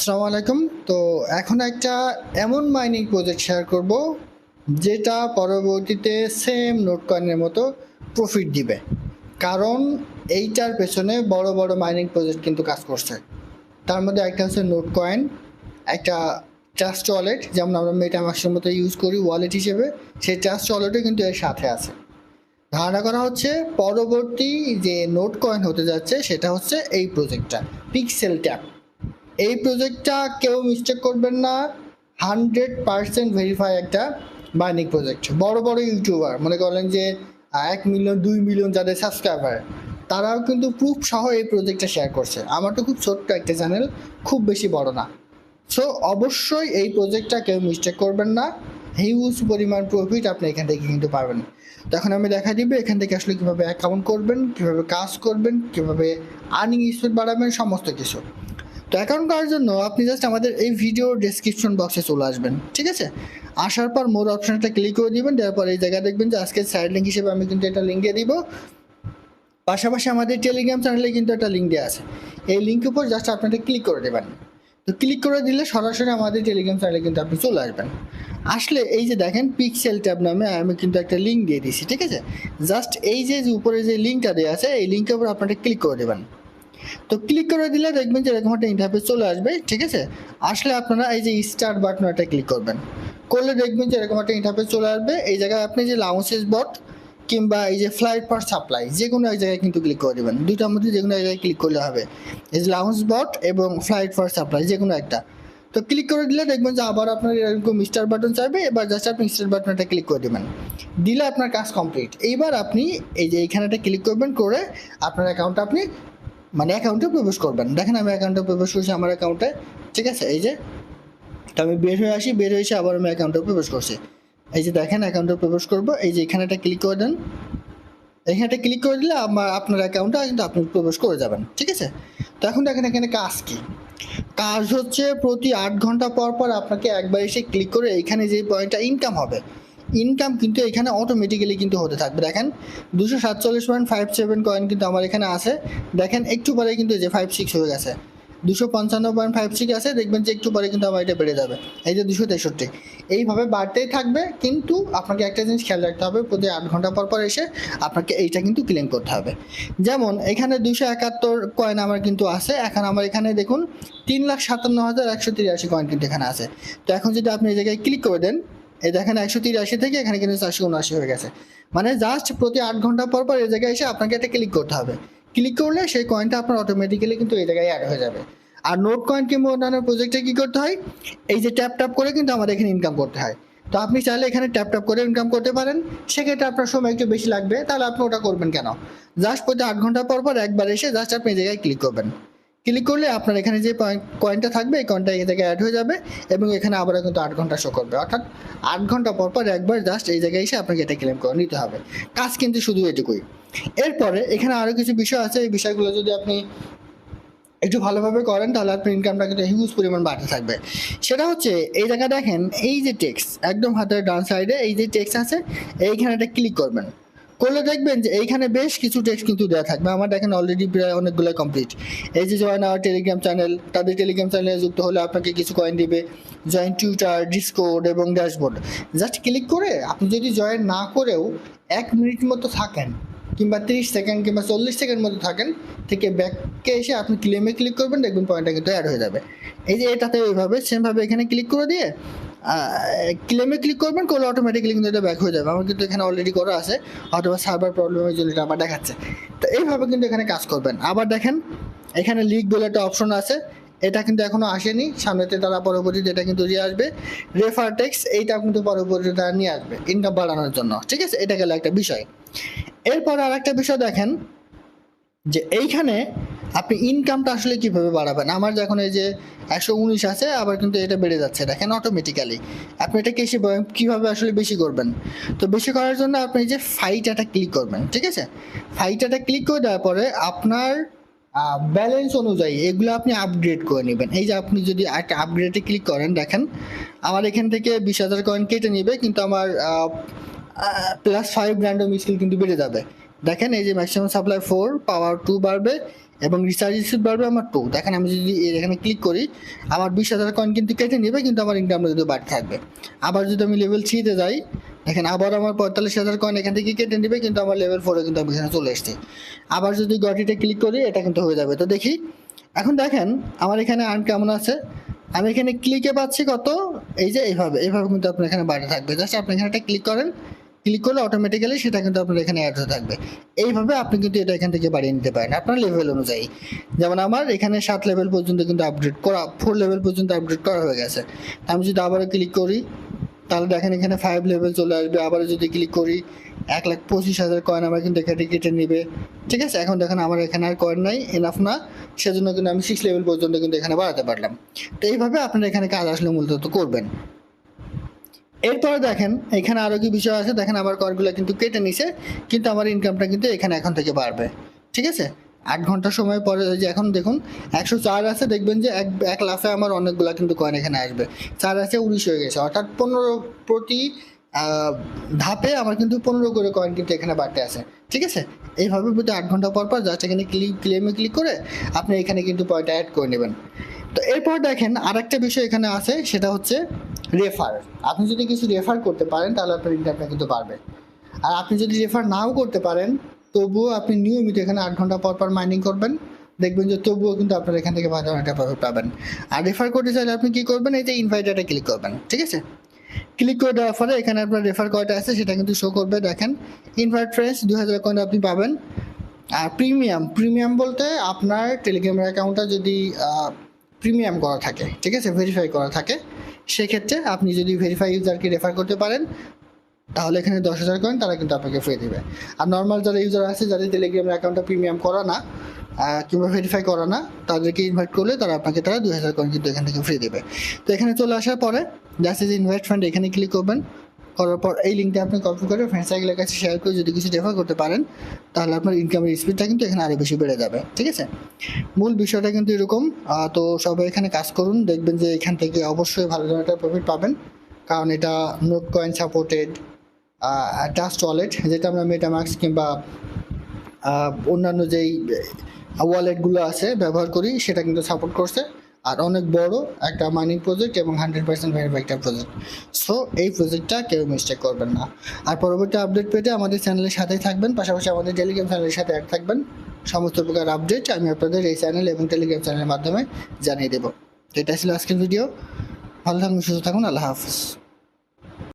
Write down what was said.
আসসালামু আলাইকুম। তো এখন একটা এমন মাইনিং প্রজেক্ট শেয়ার করব, যেটা পরবর্তীতে সেম নোট কয়েনের মতো প্রফিট দিবে। কারণ এইটার পেছনে বড় বড় মাইনিং প্রজেক্ট কিন্তু কাজ করছে। তার মধ্যে একটা হচ্ছে নোট কয়েন একটা ট্রাস্ট ওয়ালেট যেমন আমরা মেটামাক্সের মতো ইউজ করি ওয়ালেট হিসেবে, সেই ট্রাস্ট ওয়ালেটও কিন্তু এর সাথে আছে। ধারণা করা হচ্ছে পরবর্তী যে নোট কয়েন হতে যাচ্ছে, সেটা হচ্ছে এই প্রজেক্টটা পিক্সেল ট্যাপ এই প্রজেক্টটা কেউ মিস্টেক করবেন না। হান্ড্রেড পার্সেন্ট ভেরিফাই একটা বাইনিক প্রজেক্ট বড় বড় ইউটিউবার মনে করেন যে এক মিলিয়ন দুই মিলিয়ন যাদের সাবস্ক্রাইবার তারাও কিন্তু প্রুফ সহ এই প্রজেক্টটা শেয়ার করছে। আমার তো খুব ছোট্ট একটা চ্যানেল খুব বেশি বড় না। সো অবশ্যই এই প্রজেক্টটা কেউ মিস্টেক করবেন না। হিউজ পরিমাণ প্রফিট আপনি এখান থেকে কিন্তু পাবেন। তো এখন আমি দেখা দিবে এখান থেকে আসলে কীভাবে অ্যাকাউন্ট করবেন, কীভাবে কাজ করবেন, কীভাবে আর্নিং স্পিড বাড়াবেন, সমস্ত কিছু। তো অ্যাকাউন্ট করার জন্য আপনি জাস্ট আমাদের এই ভিডিও ডেসক্রিপশন বক্সে চলে আসবেন, ঠিক আছে? আসার পর মোর অপশনটা ক্লিক করে দিবেন, দেওয়ার পর এই জায়গায় দেখবেন যে আজকে সাইড লিঙ্ক হিসেবে আমি কিন্তু এটা লিঙ্ক দিব। পাশাপাশি আমাদের টেলিগ্রাম চ্যানেলে কিন্তু একটা লিঙ্ক দেওয়া আছে। এই লিঙ্কের উপর জাস্ট আপনাদের ক্লিক করে দেবেন। তো ক্লিক করে দিলে সরাসরি আমাদের টেলিগ্রাম চ্যানেলে কিন্তু আপনি চলে আসবেন। আসলে এই যে দেখেন পিক্সেল ট্যাব নামে আমি কিন্তু একটা লিঙ্ক দিয়ে দিয়েছি, ঠিক আছে? জাস্ট এই যে যে উপরে যে লিঙ্কটা দেওয়া আছে, এই লিঙ্কের উপর আপনারা ক্লিক করে দেবেন। তো ক্লিক করে দিলে দেখবেন যে এরকম একটা ইন্টারফেস চলে আসবে, ঠিক আছে? আসলে আপনারা এই যে স্টার্ট বাটন একটা ক্লিক করবেন। করলে দেখবেন যে এরকম একটা ইন্টারফেস চলে আসবে। এই জায়গায় আপনি যে লাউন্সেস বট কিংবা এই যে ফ্লাইট পার সাপ্লাই যে কোনো এক জায়গায় কিন্তু ক্লিক করে দেবেন। দুইটার মধ্যে যে কোনো এক জায়গায় ক্লিক করলে হবে। এই যে লাউন্স বট এবং ফ্লাইট পার সাপ্লাই যে কোনো একটা। তো ক্লিক করে দিলে দেখবেন যে আবার আপনার এরকম স্টার বাটন চাইবে, এবার জাস্ট আপনি স্টার বাটনটা ক্লিক করে দেবেন। দিলে আপনার কাজ কমপ্লিট এইবার আপনি এই যে এইখানেটা ক্লিক করবেন, করে আপনার অ্যাকাউন্টটা আপনি মানে অ্যাকাউন্টে প্রবেশ করবেন। দেখেন আমি অ্যাকাউন্টে প্রবেশ করছি, আমার অ্যাকাউন্টে ঠিক আছে? এই যে, তো আমি বের হয়ে আসি, বের হয়ে এসে আবার আমি অ্যাকাউন্টে প্রবেশ করছি। এই যে দেখেন অ্যাকাউন্টে প্রবেশ করব, এই যে এখানে একটা ক্লিক করে দেন। এখানে ক্লিক করে দিলে আমার আপনার অ্যাকাউন্টে কিন্তু আপনি প্রবেশ করে যাবেন, ঠিক আছে? তো এখন দেখেন এখানে কাজ কি? কাজ হচ্ছে প্রতি আট ঘণ্টা পর পর আপনাকে একবার এসে ক্লিক করে এইখানে যে পয়েন্টটা ইনকাম হবে ইনকাম কিন্তু এখানে অটোমেটিক্যালি কিন্তু হতে থাকবে। দেখেন, দুশো সাতচল্লিশ পয়েন্ট ফাইভ সেভেন কয়েন কিন্তু আমার এখানে আছে। দেখেন, একটু পরে কিন্তু যে ফাইভ সিক্স হয়ে গেছে। দুশো পঞ্চান্ন পয়েন্ট ফাইভ সিক্স আছে, দেখবেন যে একটু পরে কিন্তু আমার এটা বেড়ে যাবে। এই যে দুশো তেষট্টি। এইভাবে বাড়তেই থাকবে, কিন্তু আপনাকে একটা জিনিস খেয়াল রাখতে হবে, প্রতি আট ঘণ্টা পর পর এসে আপনাকে এইটা কিন্তু ক্লেম করতে হবে। যেমন, এখানে দুশো একাত্তর কয়েন আমার কিন্তু আছে, এখন আমার এখানে দেখুন, তিন লাখ সাতান্ন হাজার একশো তিরাশি কয়েন কিন্তু এখানে আছে। তো এখন যদি আপনি এই জায়গায় ক্লিক করে দেন এই দেখেন একশো তিরাশি থেকে এখানে কিন্তু চারশো উনআশি হয়ে গেছে। মানে জাস্ট প্রতি আট ঘণ্টা পর পর এই জায়গায় এসে আপনাকে একটা ক্লিক করতে হবে। ক্লিক করলে সেই কয়েনটা আপনার অটোমেটিক্যালি কিন্তু এই জায়গায় অ্যাড হয়ে যাবে। আর নোট কয়েন কিংবা অন্যান্য প্রজেক্টে কী করতে হয়? এই যে ট্যাপ ট্যাপ করে কিন্তু আমাদের এখানে ইনকাম করতে হয়। তো আপনি চাইলে এখানে ট্যাপ ট্যাপ করে ইনকাম করতে পারেন। সেক্ষেত্রে আপনার সময় একটু বেশি লাগবে। তাহলে আপনি ওটা করবেন কেন? জাস্ট প্রতি আট ঘণ্টা পর পর একবার এসে জাস্ট আপনি এই জায়গায় ক্লিক করবেন। ক্লিক করলে আপনার এখানে যে কয়েনটা থাকবে, এই কয়েনটা এই জায়গায় অ্যাড হয়ে যাবে এবং এখানে আবারও কিন্তু আট ঘণ্টা শো করবে। অর্থাৎ আট ঘণ্টা পর পর একবার জাস্ট এই জায়গায় এসে আপনাকে এটা ক্লেম করে নিতে হবে। কাজ কিন্তু শুধু এটুকুই। এরপরে এখানে আরও কিছু বিষয় আছে। এই বিষয়গুলো যদি আপনি একটু ভালোভাবে করেন, তাহলে আপনার ইনকামটা কিন্তু হিউজ পরিমাণ বাড়তে থাকবে। সেটা হচ্ছে, এই জায়গায় দেখেন, এই যে টেক্স একদম হাতের ডান সাইডে এই যে টেক্স আছে, এইখানে একটা ক্লিক করবেন। করলে দেখবেন যে এইখানে বেশ কিছু টেক্সট কিন্তু দেওয়া থাকবে। আমার দেখেন অলরেডি প্রায় অনেকগুলো কমপ্লিট এই যে জয়েন আওয়ার টেলিগ্রাম চ্যানেল তাদের টেলিগ্রাম চ্যানেলে যুক্ত হলে আপনাকে কিছু কয়েন দিবে। জয়েন টুইটার ডিসকোড এবং ড্যাশবোর্ড জাস্ট ক্লিক করে আপনি যদি জয়েন না করেও এক মিনিট মতো থাকেন, কিংবা তিরিশ সেকেন্ড কিংবা চল্লিশ সেকেন্ড মতো থাকেন, থেকে ব্যাককে এসে আপনি ক্লেমে ক্লিক করবেন, দেখবেন পয়েন্টটা কিন্তু অ্যাড হয়ে যাবে। এই যে এটাতে ওইভাবে সেমভাবে এখানে ক্লিক করে দিয়ে ক্লেমে ক্লিক করবেন, করলে অটোমেটিক্যালি কিন্তু এটা ব্যাক হয়ে যাবে। আমার কিন্তু এখানে অলরেডি করা আছে, অথবা সার্ভার প্রবলেমের জন্য এটা আবার দেখাচ্ছে। তো এইভাবে কিন্তু এখানে কাজ করবেন। আবার দেখেন, এখানে লিক বলে একটা অপশন আছে, এটা কিন্তু এখনও আসেনি। সামনেতে তারা পরবর্তীতে এটা কিন্তু দিয়ে আসবে। রেফার টেক্স এইটা কিন্তু পরবর্তীতে তারা নিয়ে আসবে ইনকাম বাড়ানোর জন্য। ঠিক আছে? এটা গেল একটা বিষয়। এরপর আর একটা বিষয় দেখেন, যে এইখানে আপনি ইনকামটা আসলে কীভাবে বাড়াবেন? আমার যখন এই যে একশো উনিশ আছে, আবার কিন্তু এটা বেড়ে যাচ্ছে, দেখেন অটোমেটিক্যালি আপনি এটা কেসে কীভাবে আসলে বেশি করবেন? তো বেশি করার জন্য আপনি যে ফাইটাটা ক্লিক করবেন, ঠিক আছে? ফাইটাটা ক্লিক করে দেওয়ার পরে আপনার ব্যালেন্স অনুযায়ী এগুলো আপনি আপগ্রেড করে নেবেন। এই যে আপনি যদি একটা আপগ্রেডে ক্লিক করেন, দেখেন, আমার এখান থেকে বিশ হাজার কয়েন কেটে নেবে, কিন্তু আমার প্লাস ফাইভ র্যান্ডম স্কিল কিন্তু বেড়ে যাবে। দেখেন এই যে maximum supply four power two বাড়বে এবং রিচার্জ স্পিড বাড়বে আমার টু দেখেন আমি যদি এখানে ক্লিক করি, আমার বিশ হাজার কয়েন কিন্তু কেটে নেবে, কিন্তু আমার ইনকামটা কিন্তু বাড়তে থাকবে। আবার যদি আমি লেভেল থ্রিতে যাই, দেখেন আবার আমার পঁয়তাল্লিশ হাজার কয়েন এখান থেকে কেটে নেবে, কিন্তু আমার লেভেল ফোরে কিন্তু আমি এখানে চলে এসেছি। আবার যদি গটিতে ক্লিক করি, এটা কিন্তু হয়ে যাবে। তো দেখি, এখন দেখেন আমার এখানে আর্ন কেমন আছে? আমি এখানে ক্লিকে পাচ্ছি কত? এই যে এইভাবে এইভাবে কিন্তু আপনার এখানে বাড়তে থাকবে। জাস্ট আপনি এখানে একটা ক্লিক করেন ক্লিক করলে অটোমেটিক্যালি সেটা কিন্তু আপনার এখানে অ্যাড হতে থাকবে। এইভাবে আপনি কিন্তু এটা এখান থেকে বাড়িয়ে নিতে পারেন আপনার লেভেল অনুযায়ী। যেমন আমার এখানে সাত লেভেল পর্যন্ত কিন্তু আপডেট করা ফোর লেভেল পর্যন্ত আপডেট করা হয়ে গেছে। আমি যদি আবারও ক্লিক করি, তাহলে দেখেন এখানে ফাইভ লেভেল চলে আসবে। আবারও যদি ক্লিক করি, এক লাখ পঁচিশ হাজার কয়েন আমার কিন্তু এখানে কেটে নেবে। ঠিক আছে? এখন দেখেন আমার এখানে আর কয়েন নাই এনাফ না। সেজন্য কিন্তু আমি সিক্স লেভেল পর্যন্ত কিন্তু এখানে বাড়াতে পারলাম। তো এইভাবে আপনারা এখানে কাজ আসলে মূলত করবেন। এরপরে দেখেন, এখানে আরও কি বিষয় আছে। দেখেন আমার কয়েনগুলো কিন্তু কেটে নিছে, কিন্তু আমার ইনকামটা কিন্তু এখানে এখন থেকে বাড়বে। ঠিক আছে? আট ঘণ্টা সময় পরে যে এখন দেখুন, একশো চার আছে, দেখবেন যে এক এক লাফে আমার অনেকগুলা কিন্তু কয়েন এখানে আসবে। চার আছে, উনিশ হয়ে গেছে। অর্থাৎ পনেরো প্রতি ধাপে আমার কিন্তু পনেরো করে কয়েন কিন্তু এখানে বাড়তে আছে। ঠিক আছে? এইভাবে প্রতি আট ঘণ্টা পর পর জাস্ট এখানে ক্লিক ক্লেমে ক্লিক করে আপনি এখানে কিন্তু পয়েন্ট অ্যাড করে নেবেন। তো এরপর দেখেন আরেকটা বিষয় এখানে আছে, সেটা হচ্ছে রেফার আপনি যদি কিছু রেফার করতে পারেন, তাহলে আপনার ইনকামটা কিন্তু বাড়বে। আর আপনি যদি রেফার নাও করতে পারেন, তবুও আপনি নিয়মিত এখানে আট ঘণ্টা পর পর মাইনিং করবেন। দেখবেন যে তবুও কিন্তু আপনার এখান থেকে ভালো একটা প্রফিট পাবেন। আর রেফার করতে চাইলে আপনি কী করবেন? এই যে ইনভাইটারে ক্লিক করবেন, ঠিক আছে? ক্লিক করে দেওয়ার ফলে এখানে আপনার রেফার কয়টা আছে সেটা কিন্তু শো করবে। দেখেন ইনভাইট ফ্রেন্ডস দু হাজার কয়েন আপনি পাবেন। আর প্রিমিয়াম প্রিমিয়াম বলতে আপনার টেলিগ্রামের অ্যাকাউন্টটা যদি প্রিমিয়াম করা থাকে, ঠিক আছে? ভেরিফাই করা থাকে। সেক্ষেত্রে আপনি যদি ভেরিফাই ইউজারকে রেফার করতে পারেন, তাহলে এখানে দশ হাজার কয়েন তারা কিন্তু আপনাকে ফ্রি দেবে। আর নর্মাল যারা ইউজার আছে, যাদের টেলিগ্রামের অ্যাকাউন্টটা প্রিমিয়াম করা না কিংবা ভেরিফাই করা না, তাদেরকে ইনভাইট করলে তারা আপনাকে তারা দুই হাজার কয়েন কিন্তু এখান থেকে ফ্রি দেবে। তো এখানে চলে আসার পরে জাস্ট যে ইনভাইট ফান্ড এখানে ক্লিক করবেন। করার পর এই লিঙ্কটা আপনি কপি করে ফ্রেন্ড সাইকেলের কাছে শেয়ার করে যদি কিছু রেফার করতে পারেন, তাহলে আপনার ইনকামের স্পিডটা কিন্তু এখানে আরও বেশি বেড়ে যাবে, ঠিক আছে? মূল বিষয়টা কিন্তু এরকম তো সবাই এখানে কাজ করুন, দেখবেন যে এখান থেকে অবশ্যই ভালো ধরনের একটা প্রফিট পাবেন, কারণ এটা note coin supported trust wallet যেটা আমরা মেটামাক্স কিংবা অন্যান্য যেই ওয়ালেটগুলো আছে ব্যবহার করি, সেটা কিন্তু সাপোর্ট করছে। আর অনেক বড় একটা মাইনিং প্রজেক্ট এবং হান্ড্রেড পার্সেন্ট ভেরিফাই একটা প্রজেক্ট সো এই প্রজেক্টটা কেউ মিস্টেক করবেন না। আর পরবর্তী আপডেট পেতে আমাদের চ্যানেলের সাথেই থাকবেন। পাশাপাশি আমাদের টেলিগ্রাম চ্যানেলের সাথে অ্যাড থাকবেন। সমস্ত প্রকার আপডেট আমি আপনাদের এই চ্যানেল এবং টেলিগ্রাম চ্যানেলের মাধ্যমে জানিয়ে দেবো। এটা ছিল আজকের ভিডিও ভালো থাকুন, সুস্থ থাকুন। আল্লাহ হাফিজ।